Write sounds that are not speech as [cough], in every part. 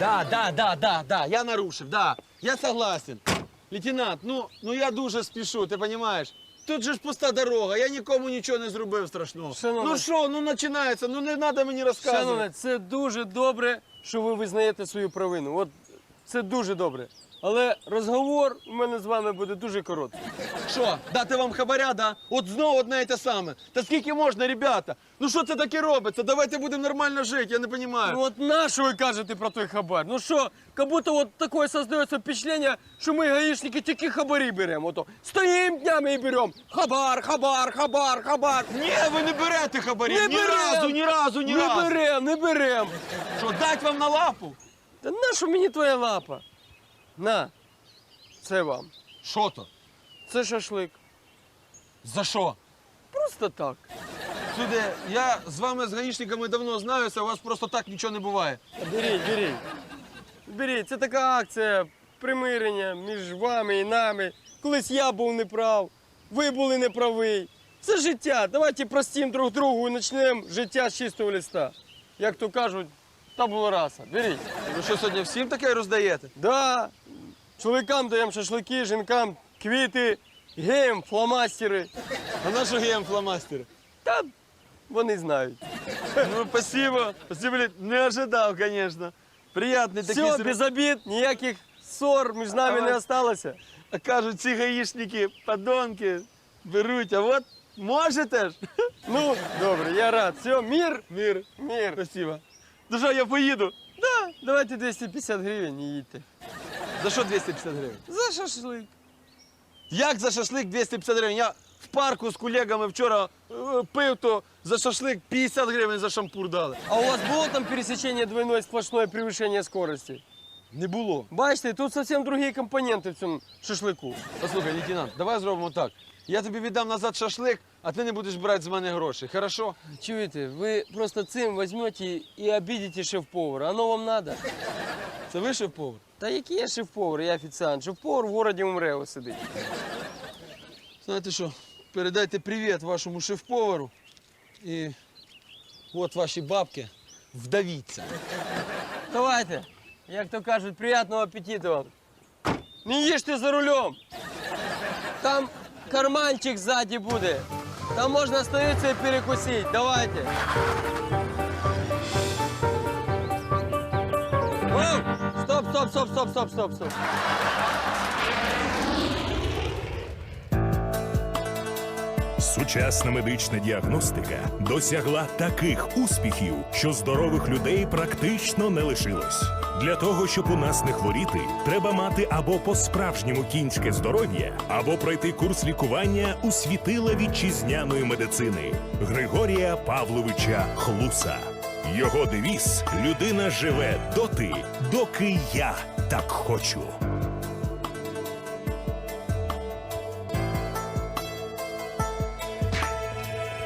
Да, да, да, да, да, я нарушив, да. Я согласен. Лейтенант, ну, ну я дуже спішу, ти розумієш? Тут же ж пуста дорога, я нікому нічого не зробив страшного. Шановне. Ну що, ну починається, ну не треба мені розказувати. Шановне, це дуже добре, що ви визнаєте свою провину. От це дуже добре. Але розговор у мене з вами буде дуже короткий. Що, дати вам хабаря, да? От знову одне і те саме. Та скільки можна, ребята? Ну що це таке робиться? Давайте будемо нормально жити, я не розумію. Ну от на що ви кажете про той хабар? Ну що, как будто от таке создається впечатлення, що ми гаїшники тільки хабарі беремо. Ото стоїмо днями і беремо. Хабар, хабар, хабар, хабар. Ні, ви не берете хабарі. Не ні берем. разу, ні разу, ні не разу. берем, не берем. Що, дать вам на лапу? Та на що мені твоя лапа? На, це вам. Що то? Це шашлик. За що? Просто так. Сюди, я з вами з гаїшниками давно знаюся, у вас просто так нічого не буває. Беріть, беріть. Беріть, це така акція примирення між вами і нами. Колись я був неправ, ви були неправі. Це життя. Давайте простім друг другу і почнемо життя з чистого листа. Як то кажуть, та раса. Беріть. Ви що сьогодні всім таке роздаєте? Да. Чоловікам даємо шашлики, жінкам квіти, геям фломастери. А на що геєм фломастери? Та вони знають. Ну, спасибо. Спасибо, не ожидав, звісно. Приятний такий Все, сюр- без обід, ніяких ссор між нами не осталося. А кажуть, ці гаїшники, подонки, беруть, а от можете ж. Ну, добре, я рад. Все, мир, Мір. мир. Спасибо. Ну що, я поїду. Да, давайте 250 гривень і їдьте. За що 250 гривень? За шашлик. Як за шашлик 250 гривень? Я в парку з колегами вчора е, пив, то за шашлик 50 гривень за шампур дали. А у вас було там пересечення двойної сплошної превышення скорості? Не було. Бачите, тут зовсім другі компоненти в цьому шашлику. Послухай, лейтенант, давай зробимо так. Я тобі віддам назад шашлик, а ти не будеш брати з мене гроші. Хорошо? Чуєте, ви просто цим візьмете і обідете шеф-повара. Оно вам надо. Це ви шеф-повар? Та який я шеф-повар, я офіціант. Шеф-повар в городі умре ось сидить. Знаєте що, передайте привіт вашому шеф-повару. І от ваші бабки. Вдавіться. Давайте, як то кажуть, приятного апетиту вам. Не їжте за рулем. Там карманчик ззаді буде. Там можна остановитися і перекусити. Давайте. Оу! Стоп, стоп, стоп, стоп, стоп, стоп, стоп. Сучасна медична діагностика досягла таких успіхів, що здорових людей практично не лишилось. Для того, щоб у нас не хворіти, треба мати або по-справжньому кінське здоров'я, або пройти курс лікування у світила вітчизняної медицини Григорія Павловича Хлуса. Його девіз людина живе доти, доки я так хочу.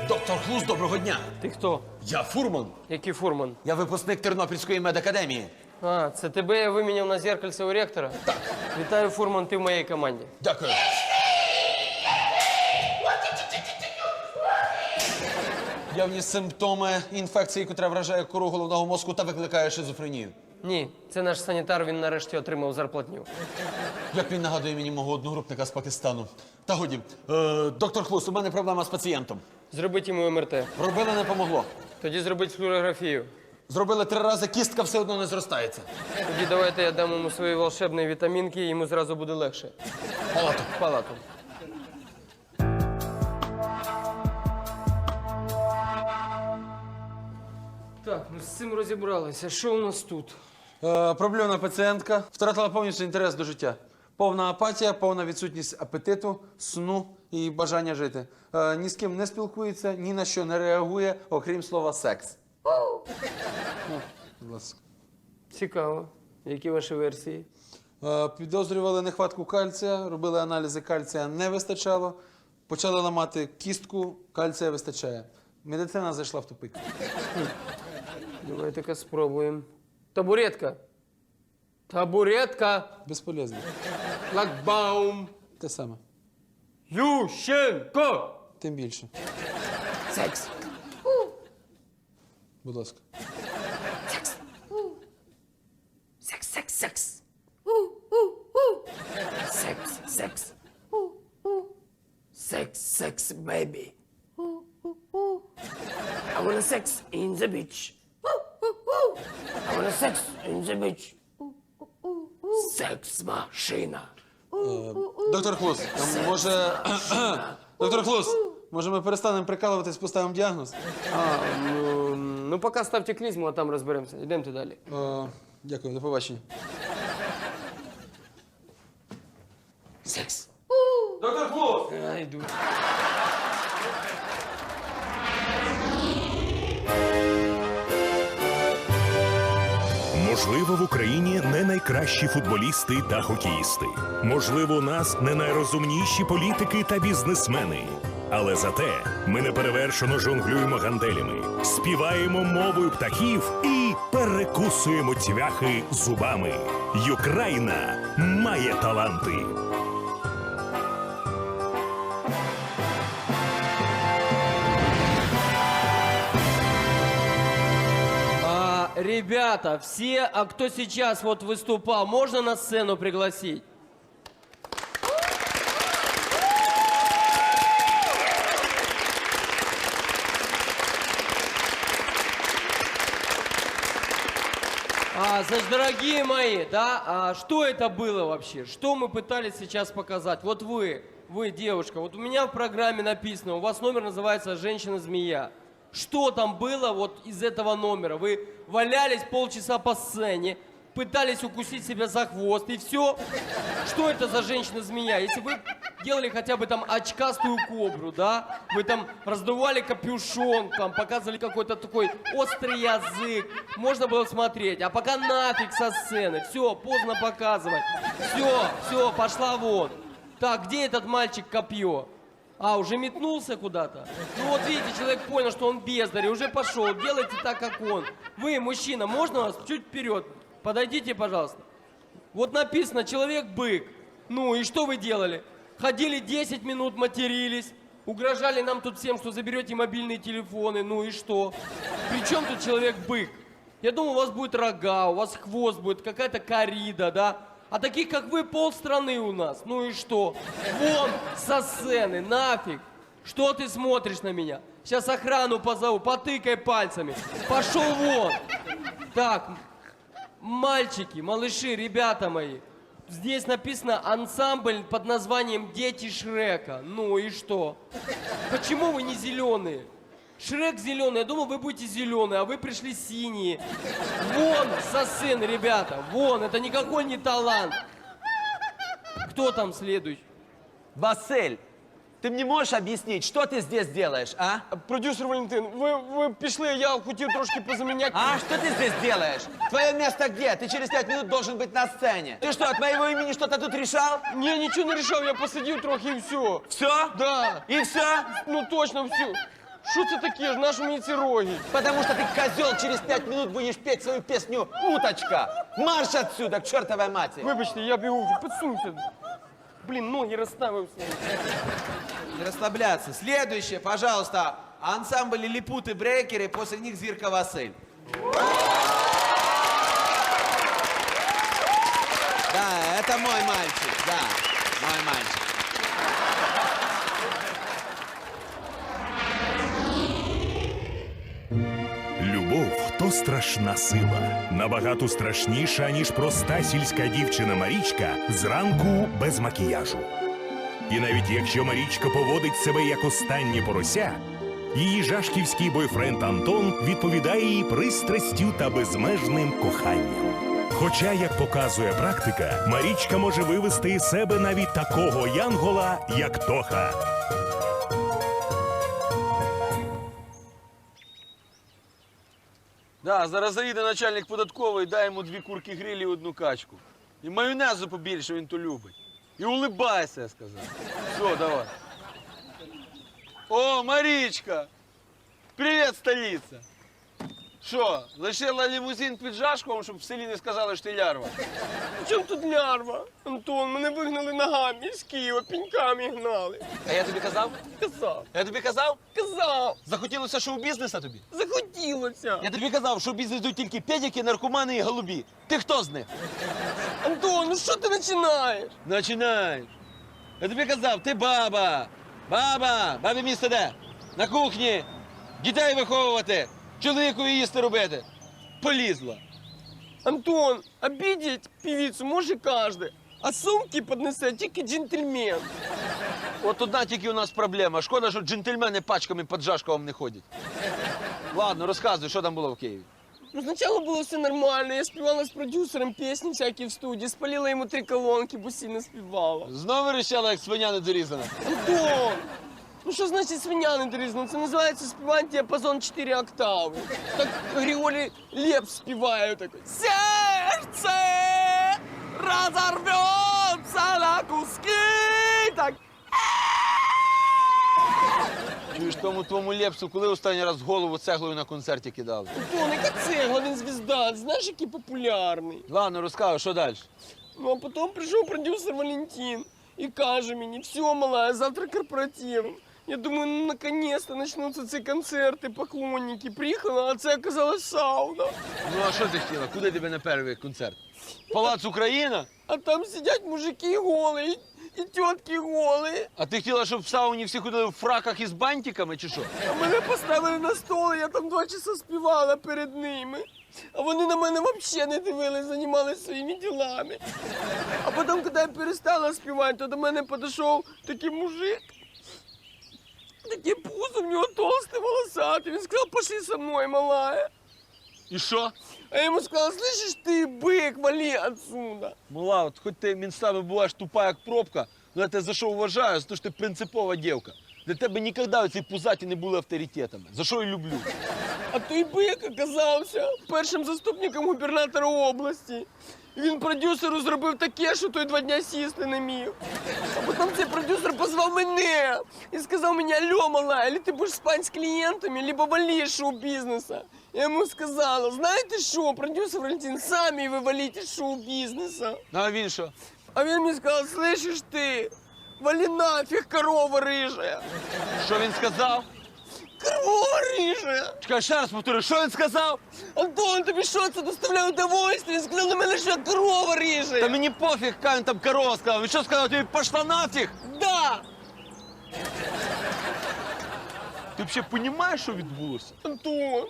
Доктор Хлус, доброго дня. Ти хто? Я фурман. Який фурман? Я випускник Тернопільської медакадемії. А, це тебе я виміняв на зеркальце у ректора? Так. Вітаю, фурман, ти в моїй команді. Дякую. Явні симптоми інфекції, яка вражає кору головного мозку та викликає шизофренію. Ні, це наш санітар, він нарешті отримав зарплатню. Як він нагадує мені мого одногрупника з Пакистану. Та годі, е, доктор Хлус, у мене проблема з пацієнтом. Зробіть йому МРТ. Робили, не помогло. Тоді зробіть флюорографію. Зробили три рази, кістка все одно не зростається. Тоді давайте я дам йому свої волшебні вітамінки, і йому зразу буде легше. Палату. Палату. Так, ну з цим розібралися. Що у нас тут? Е, проблемна пацієнтка втратила повністю інтерес до життя. Повна апатія, повна відсутність апетиту, сну і бажання жити. Е, ні з ким не спілкується, ні на що не реагує, окрім слова секс. Ну. Цікаво. Які ваші версії? Е, Підозрювали нехватку кальція, робили аналізи кальція, не вистачало. Почали ламати кістку, кальція вистачає. Медицина зайшла в тупик. Давайте-ка спробуємо. Табуретка. Табуретка. Безполезно. Шлагбаум. Те саме. Ющенко. Тим більше. Секс. Будь ласка. Секс. Секс, секс. Sex, sex, baby. I wanna sex in the beach. I wanna sex in the beach. Секс машина. Доктор Хлус, може. [coughs] Доктор Хлус, може ми перестанемо прикалуватись, поставимо діагноз? А, ну, ну пока ставте клізму, а там розберемося. Йдемте далі. Е, дякую, до побачення. Секс. Доктор Хлус! Йду. Можливо, в Україні не найкращі футболісти та хокеїсти. Можливо, у нас не найрозумніші політики та бізнесмени. Але зате ми неперевершено жонглюємо ганделями, співаємо мовою птахів і перекусуємо цвяхи зубами. Юкраїна має таланти. Ребята, все, а кто сейчас вот выступал, можно на сцену пригласить? А, значит, дорогие мои, да, а что это было вообще? Что мы пытались сейчас показать? Вот вы, вы, девушка, вот у меня в программе написано, у вас номер называется «Женщина-змея». Что там было вот из этого номера? Вы валялись полчаса по сцене, пытались укусить себя за хвост, и все. Что это за женщина-змея? Если вы делали хотя бы там очкастую кобру, да? Вы там раздували капюшон, там показывали какой-то такой острый язык. Можно было смотреть. А пока нафиг со сцены. Все, поздно показывать. Все, все, пошла вон. Так, где этот мальчик копье? А, уже метнулся куда-то? Ну вот видите, человек понял, что он бездарь, уже пошел. Делайте так, как он. Вы, мужчина, можно вас чуть вперед? Подойдите, пожалуйста. Вот написано «человек-бык». Ну и что вы делали? Ходили 10 минут, матерились, угрожали нам тут всем, что заберете мобильные телефоны. Ну и что? При чем тут человек-бык? Я думал, у вас будет рога, у вас хвост будет, какая-то корида, да? А таких, как вы, полстраны у нас. Ну и что? Вон со сцены, нафиг. Что ты смотришь на меня? Сейчас охрану позову, потыкай пальцами. Пошел вон. Так, Мальчики, малыши, ребята мои, здесь написано ансамбль под названием «Дети Шрека». Ну и что? Почему вы не зеленые? Шрек зеленый, я думал, вы будете зеленые, а вы пришли синие. Вон со сцены, ребята, вон, это никакой не талант. Кто там следующий? Василь, ты мне можешь объяснить, что ты здесь делаешь, а? Продюсер Валентин, ви, ви пішли, я хотів трошки позаміняти. А что ты здесь делаешь? Твое место где? Ты через пять минут должен быть на сцене. Ты что, от моего имени что-то тут решал? Ні, нічого не рішав, я посидів трохи і все. Все? Да. И все? Ну точно все. Що це таке ж? Наші мені ці роги? Потому что ты, козел, через пять минут будешь петь свою песню «Уточка». Марш отсюда, к чертовой матери. Вибачте, я бігу, підсунься. Блін, ноги розставився. Не расслабляться. Следующее, пожалуйста, ансамбль лилипуты брекеры, после них Зирка Василь. Да, это мой мальчик, да, мой мальчик. Страшна сила, набагато страшніша, ніж проста сільська дівчина Марічка зранку без макіяжу. І навіть якщо Марічка поводить себе як останнє порося, її жашківський бойфренд Антон відповідає їй пристрастю та безмежним коханням. Хоча, як показує практика, Марічка може вивести із себе навіть такого янгола, як Тоха. Да, зараз заїде начальник податкової, дай йому дві курки грилі і одну качку. І майонезу побільше він то любить. І улибайся, я сказав. Все, давай. О, Марічка! Привіт, столиця! Що, лишила лімузин під жашком, щоб в селі не сказали, що ти лярва? Чому тут лярва? Антон, мене вигнали ногами з Києва, піньками гнали. А я тобі казав? Казав, Я тобі казав? казав, Захотілося шоу-бізнеса тобі? захотілося. Я тобі казав, що в бізнес йдуть тільки педики, наркомани і голубі. Ти хто з них? Антон, ну що ти починаєш? Починаєш. Я тобі казав, ти баба. Баба, бабі місце де? На кухні. Дітей виховувати. Чоловікові їсти робити. Полізла. Антон, обидеть певицу може кожен, а сумки піднесе тільки джентльмен. От одна тільки у нас проблема. Шкода, що джентльмени пачками під жашковом не ходять. Ладно, розказуй, що там було в Києві. Ну, сначала было все нормально, я спевала с продюсером песни всякие в студии, спалила ему три колонки, бо сильно спевала. Знову вирішала, як свиня недорізана. Антон! Ну що значить свиня не дрізна? Це називається співання діапазон 4 октави. Так Григорій Лепс співає такий. Серце разорвется на куски. Так. Чуєш, тому твому лепсу, коли останній раз голову цеглою на концерті кидали? Антон, яка цегла, він звізда, знаєш, який популярний. Ладно, розказуй, що далі? Ну а потом пришел продюсер Валентин и каже мені, все, малая, завтра корпоратив. Я думаю, ну наконец-то начнутся ці концерти, поклонники. Приїхала, а це оказалась сауна. Ну а що ти хотіла? Куди тебе на перший концерт? Палац Україна? А там сидять мужики голі, і тітки голі. А ти хотіла, щоб в сауні всі ходили в фраках із бантиками чи що? А мене поставили на стол, і я там два часа співала перед ними. А вони на мене взагалі не дивились, займалися своїми ділами. А потім, коли я перестала співати, то до мене підійшов такий мужик. Таке пузо, в нього толсте, волосате. Він сказав, пошли со мною, малая. І що? А я йому сказала, слышиш ти, бик, вали отсюда. Мала, от хоч ти мінстами буваєш тупа, як пробка, ну я тебе за що вважаю, за те, що ти принципова дівка. Для тебе ніколи ці пузаті не були авторитетами. За що і люблю. А той бик оказався першим заступником губернатора області. Він продюсеру зробив таке, що той два дня сісти не міг. А потім цей продюсер позвав мене і сказав мені, алло, мала, або ти будеш спати з клієнтами, либо валиш з шоу-бізнесу. Я йому сказала, знаєте що, продюсер Валентин, самі ви валите з шоу-бізнесу. Ну а він що? А він мені сказав, слышиш ти, вали нафіг, корова рижая. Що він сказав? Корова рижая. Чекай, ще раз повторю, що він сказав? Антон, тобі що це доставляє удовольствие? Він сказав на мене, що корова ріже. Та мені пофіг, яка він там корова сказав. Він що сказав, тобі пошла нафіг? Да! Ти взагалі розумієш, що відбулося? Антон,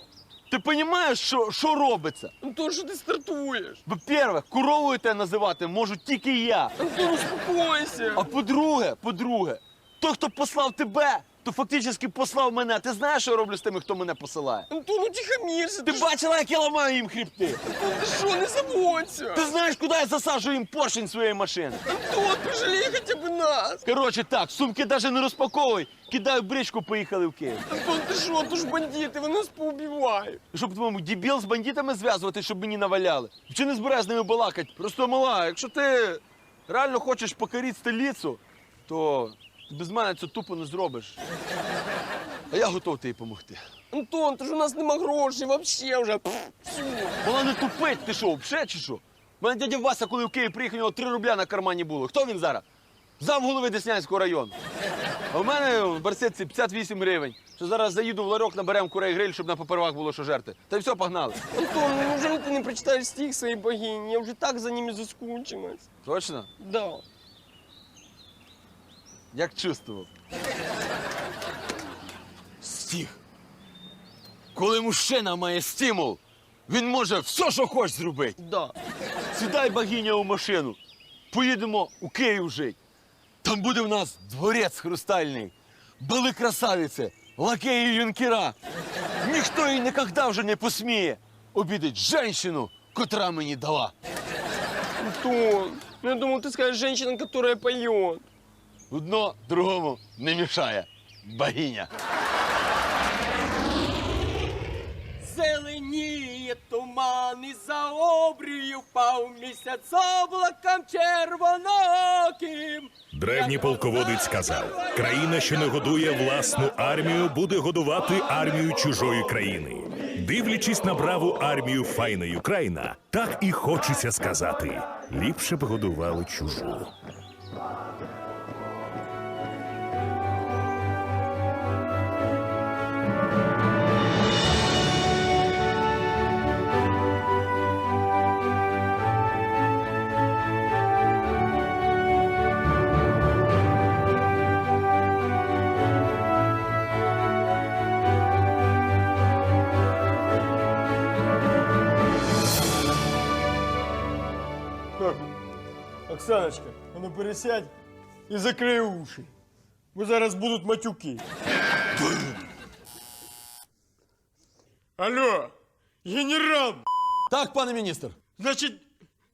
Ти розумієш, що, що робиться? Антон, що ти стартуєш? Во-первых, коровою тебе називати можу тільки я. Антон, успокойся. А по-друге, по-друге, той, хто послав тебе, то фактично послав мене. Ти знаєш, що я роблю з тими, хто мене посилає? Антон, утихомирся. Ти ж- бачила, як я ламаю їм хребти? Антон, ти що, не заводься? Ти знаєш, куди я засаджую їм поршень своєї машини? Антон, пожалей хоча б нас. Коротше, так, сумки навіть не розпаковуй. Кидаю бричку, поїхали в Київ. Антон, ти що, то ж бандити, вони нас поубивають. Щоб твоєму дебіл з бандитами зв'язувати, щоб мені наваляли. Чи не збирай з ними балакати? Просто мала, якщо ти реально хочеш покорити столицю, то без мене це тупо не зробиш. А я готов тобі допомогти. Антон, то ж у нас нема грошей, вообще вже. Пф, всю. Вона не тупить, ти що, пше чи що? У мене дядя Вася, коли в Київ приїхав, у нього 3 рубля на кармані було. Хто він зараз? Зам голови Деснянського району. А в мене в барсетці 58 гривень. Що зараз заїду в ларьок, наберемо курей гриль, щоб на попервах було що жерти. Та й все, погнали. Антон, ну неужели ти не прочитаєш стих своєї богині? Я вже так за ними заскучилась. Точно? Да. Як чувствував. Стіг. Коли мужчина має стимул, він може все, що хоче зробити. Да. Сідай богиня у машину. Поїдемо у Київ жити. Там буде в нас дворець хрустальний, були красавиці, лакеї і юнкера. Ніхто її ніколи вже не посміє обідати жінку, котра мені дала. Антон, ну я думал, ты скажешь женщина, которая поет. Одно другому не мішає. Богиня. Зеленіє туман і за обрію впав місяць облаком червоноким. Древній полководець сказав: країна, що не годує власну армію, буде годувати армію чужої країни. Дивлячись на браву армію файної Україна, так і хочеться сказати: ліпше б годували чужу. Оксаночка, а ну пересядь і закрий уші. Бо зараз будуть матюки. Алло, генерал, Так, пане міністр. значит,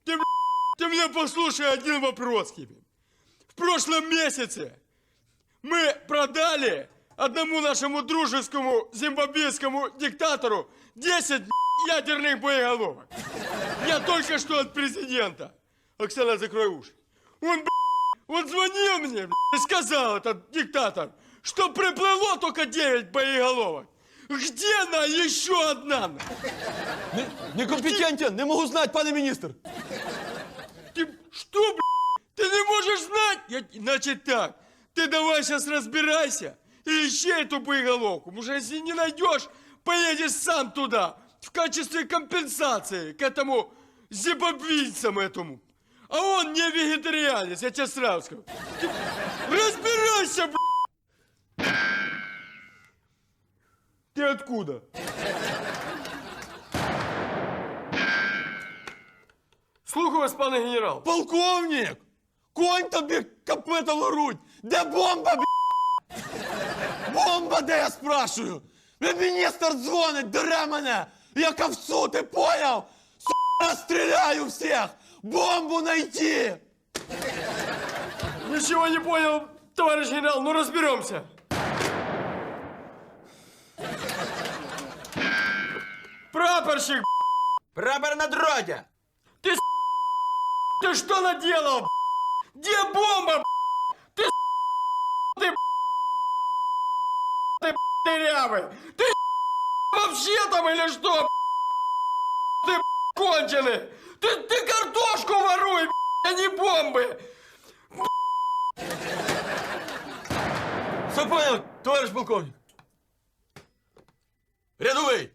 ты, б***ь, ты меня послушай один вопрос тебе. В прошлом месяце мы продали одному нашему дружескому зимбабвийскому диктатору 10 б***ь, ядерных боеголовок. Я только что от президента. Оксана, закрой уши. Он, он звонил мне и сказал, этот диктатор, что приплыло только 9 боеголовок. Где на еще одна? на? Некомпетентен, не можу знати, пане міністр. Ты что, блядь? Ты не можешь знать? Я- Значит так, ты давай сейчас разбирайся и ищи эту боеголовку. Может, если не найдешь, поедешь сам туда в качестве компенсации к этому зимбабвийцам этому А он не вегетарианец, я тебе сразу скажу. Ты разбирайся, блядь! Ты откуда? Слухаю вас, пане генерал. Полковник! Конь тобі копитом в грудь! Де бомба, б***? Бомба, де я спрашую? Бля, Міністр дзвонить, дере мене! Я ковцу, ти поняв? Сука, стріляю всіх! Бомбу найти! Ничего не понял, товарищ генерал, ну разберемся. Прапорщик, Прапор на дроте! ты что наделал? Где бомба? Ты ты ты дырявый! Ты вообще там или что? Ты конченый! Ты, ты картошку воруй, а не бомбы! Все понял, товариш полковник. Рядовий!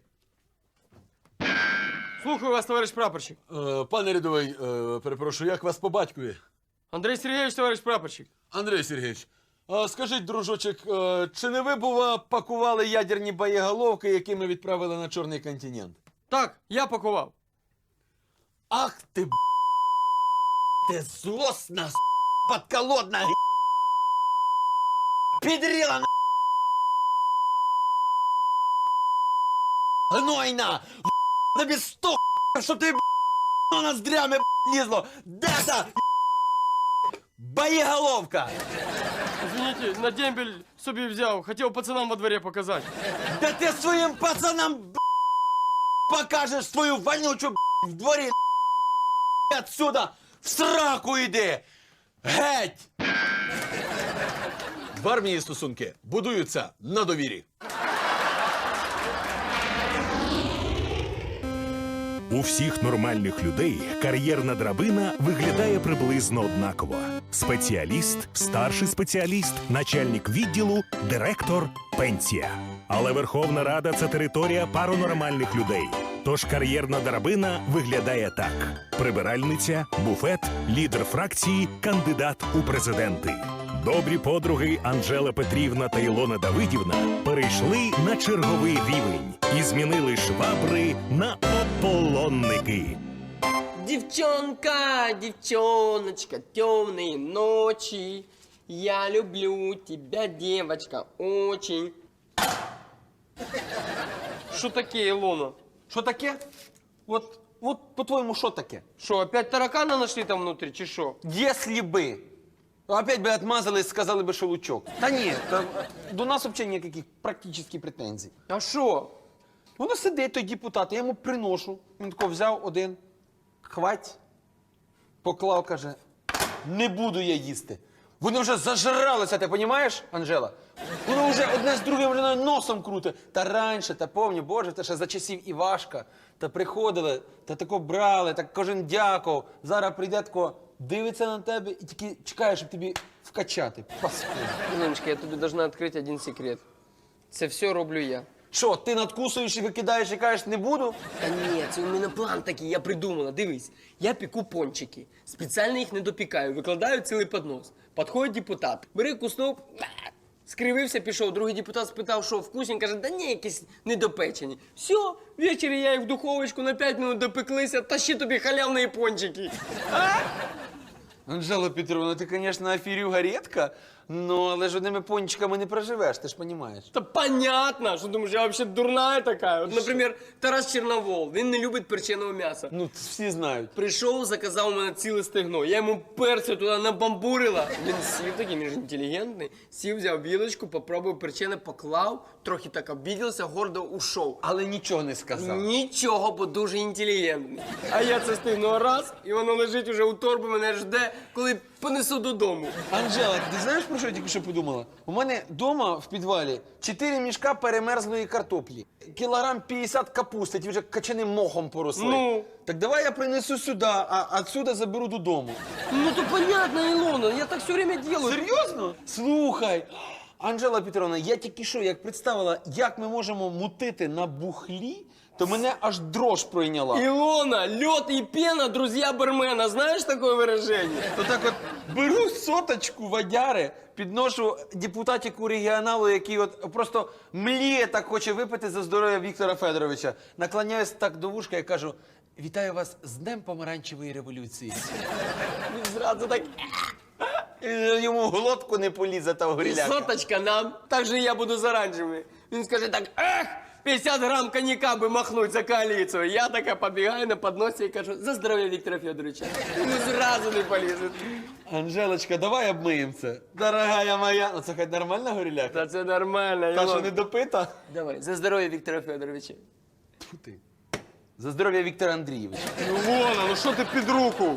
Слухаю вас, товарищ прапорщик. Е, пане рядовий, е, перепрошую, як вас по батькові? Андрей Сергеевич, товарищ прапорщик. Андрій Сергійович, а скажіть, дружочок, е, чи не ви, бува, пакували ядерні боєголовки, які ми відправили на Чорний континент? Так, я пакував. Ах ти б***ь, ти злосна, с***, подколодна, г***, підріла на гнойна, в***, тобі сто, щоб ти б***, ноздрями б***, лізло. Де та г***, боєголовка? Извините, на дембель собі взяв, хотів пацанам во дворі показати. Да ти своїм пацанам б***, покажеш свою вонючу б***, в дворі б***, отсюда в сраку йди! Геть! В армії стосунки будуються на довірі. У всіх нормальних людей кар'єрна драбина виглядає приблизно однаково: спеціаліст, старший спеціаліст, начальник відділу, директор, пенсія. Але Верховна Рада це територія паронормальних людей. Тож кар'єрна драбина виглядає так: прибиральниця, буфет, лідер фракції, кандидат у президенти. Добрі подруги Анжела Петрівна та Ілона Давидівна перейшли на черговий рівень і змінили швабри на ополонники. Девчонка, девчоночка, темные ночи. Я люблю тебя, девочка, очень. Що таке, Ілона? Що таке? От, от по-твоєму, що таке? Що, опять таракана нашли там внутрі, чи що? Если бы. Опять бы отмазались, сказали бы, що лучок. Та ні, та до нас взагалі ніяких практичних претензій. А що? Воно сидить той депутат, я йому приношу. Він тако взяв один, хвать, поклав, каже, не буду я їсти. Вони вже зажралися, ти розумієш, Анжела? Воно вже одне з другим вже носом круте. Та раніше, та повні, боже, та ще за часів Івашка. Та приходили, та тако брали, та кожен дякував. Зараз прийде тако, дивиться на тебе і тільки чекає, щоб тобі вкачати. Паскуда. Я тобі должна відкрити один секрет. Це все роблю я. Що, ти надкусуєш і викидаєш і кажеш, не буду? Та ні, це у мене план такий, я придумала. Дивись, я пеку пончики. Спеціально їх не допікаю, викладаю цілий поднос. Підходить депутат, бери куснув, скривився, пішов. Другий депутат спитав, що вкусні, каже, да ні, якісь недопечені. Все, ввечері я їх в духовочку на 5 минут допеклися, та ще тобі халявні пончики. Анжела Петровна, ти, звісно, афірюга рідка, ну, але ж одними пончиками не проживеш, ти ж розумієш. Та понятно, що думаєш, я взагалі дурная така. От, наприклад, Тарас Черновол, він не любить перченого м'яса. Ну, всі знають. Прийшов, заказав у мене ціле стегно. Я йому перцю туди набамбурила. Він сів такий, він ж інтелігентний. Сів, взяв вілочку, попробував перчене, поклав, трохи так обідався, гордо ушов. Але нічого не сказав. Нічого, бо дуже інтелігентний. А я це стигну раз, і воно лежить уже у торбі, мене жде, коли понесу додому. Анжела, ти знаєш про що я тільки що подумала? У мене вдома в підвалі 4 мішка перемерзлої картоплі, кілограм 50 капусти, ті вже качаним мохом поросли. Ну? Так давай я принесу сюди, а отсюда заберу додому. Ну то понятно, Ілона, я так все время делаю. Серйозно? Слухай. Анжела Петровна, я тільки що як представила, як ми можемо мутити на бухлі, то мене аж дрож пройняла. Илона, лед и пена, друзья бармена. Знаешь такое выражение? То так от беру соточку водяри, підношу депутатіку регіоналу, який от просто мліє так хоче випити за здоров'я Віктора Федоровича. Наклоняюсь так до вушка і кажу: вітаю вас з Днем помаранчевої революції. Він Зразу так, І Йому в глотку не полізе та гриляка. соточка нам, так же і я буду з оранжевими. Він скаже так, ех, 50 грам коньяка би махнуть за коаліцію. Я така побігаю на подносі і кажу, за здоров'я Віктора Федоровича. Йому зразу не полізе. Анжелочка, давай обмиємо це. Дорогая моя. Ну це хоч нормальна гриляка? Та це нормально, Та що не допита? Давай, за здоров'я Віктора Федоровича. Тьфу ти. За здоров'я Віктора Андрійовича. Ну Лона, ну що ти під руку?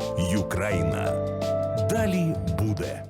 Юкраїна. Далі буде.